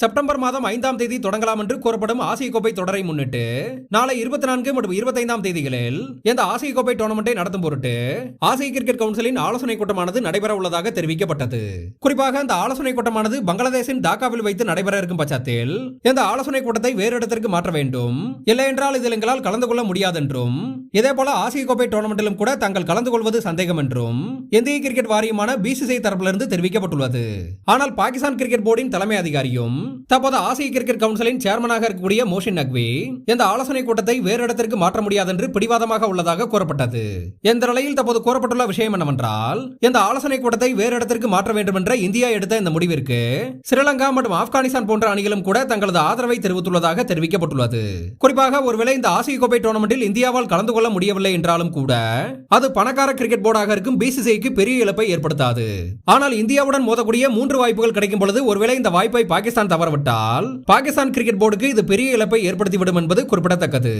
September மாதம் ஐந்தாம் தேதி தொடங்கலாம் என்று கூறப்படும் ஆசிய கோப்பை தொடரை முன்னிட்டு நாளை இருபத்தி நான்கு மற்றும் இருபத்தைந்தாம் தேதிகளில் இந்த ஆசிய கோப்பை டோர்னமெண்டை நடத்தும் பொருட்டு ஆசிய கிரிக்கெட் கவுன்சிலின் ஆலோசனை கூட்டமானது நடைபெற உள்ளதாக தெரிவிக்கப்பட்டது. குறிப்பாக இந்த ஆலோசனை கூட்டமானது பங்களாதேஷின் டாக்காவில் வைத்து நடைபெற இருக்கும் பட்சத்தில் இந்த ஆலோசனை கூட்டத்தை வேறு இடத்திற்கு மாற்ற வேண்டும். இல்லை என்றால் இதில் எங்களால் கலந்து கொள்ள முடியாதென்றும் இதே போல ஆசிய கோப்பை டோர்னமெண்டிலும் கூட தாங்கள் கலந்து கொள்வது சந்தேகம் என்றும் இந்திய கிரிக்கெட் வாரியமான பிசிசிஐ தரப்பிலிருந்து தெரிவிக்கப்பட்டுள்ளது. ஆனால் பாகிஸ்தான் கிரிக்கெட் போர்டின் தலைமை அதிகாரியும் தற்போது ஆசிய கிரிக்கெட் கவுன்சிலின் சேர்மனாக இருக்கக்கூடிய மோஷின் நக்வி இந்த ஆலோசனை கூட்டத்தை வேறு இடத்திற்கு மாற்ற முடியாது என்று பிடிவாதமாக உள்ளதாக கூறப்பட்டது. இந்த நிலையில் தற்போது கூறப்பட்டுள்ள விஷயம் என்னவென்றால் இந்த ஆலோசனை கூட்டத்தை வேறு இடத்திற்கு மாற்ற வேண்டும் என்ற இந்தியா எடுத்த இந்த முடிவிற்கு ஸ்ரீலங்கா மற்றும் ஆப்கானிஸ்தான் போன்ற அணிகளும் கூட தங்களது ஆதரவை தெரிவித்துள்ளதாக தெரிவிக்கப்பட்டுள்ளது. குறிப்பாக ஒருவேளை இந்த ஆசிய கோப்பை டோர்னமெண்டில் இந்தியாவால் கலந்து கொள்ள முடியவில்லை என்றாலும் கூட அது பணக்கார கிரிக்கெட் போர்டாக இருக்கும் பிசிசிஐக்கு பெரிய இழப்பை ஏற்படுத்தாது. ஆனால் இந்தியாவுடன் மோதக்கூடிய மூன்று வாய்ப்புகள் கிடைக்கும் பொழுது ஒருவேளை இந்த வாய்ப்பை பாகிஸ்தான் தவறவிட்டால் பாகிஸ்தான் கிரிக்கெட் போர்டுக்கு இது பெரிய இழப்பை ஏற்படுத்திவிடும் என்பது குறிப்பிடத்தக்கது.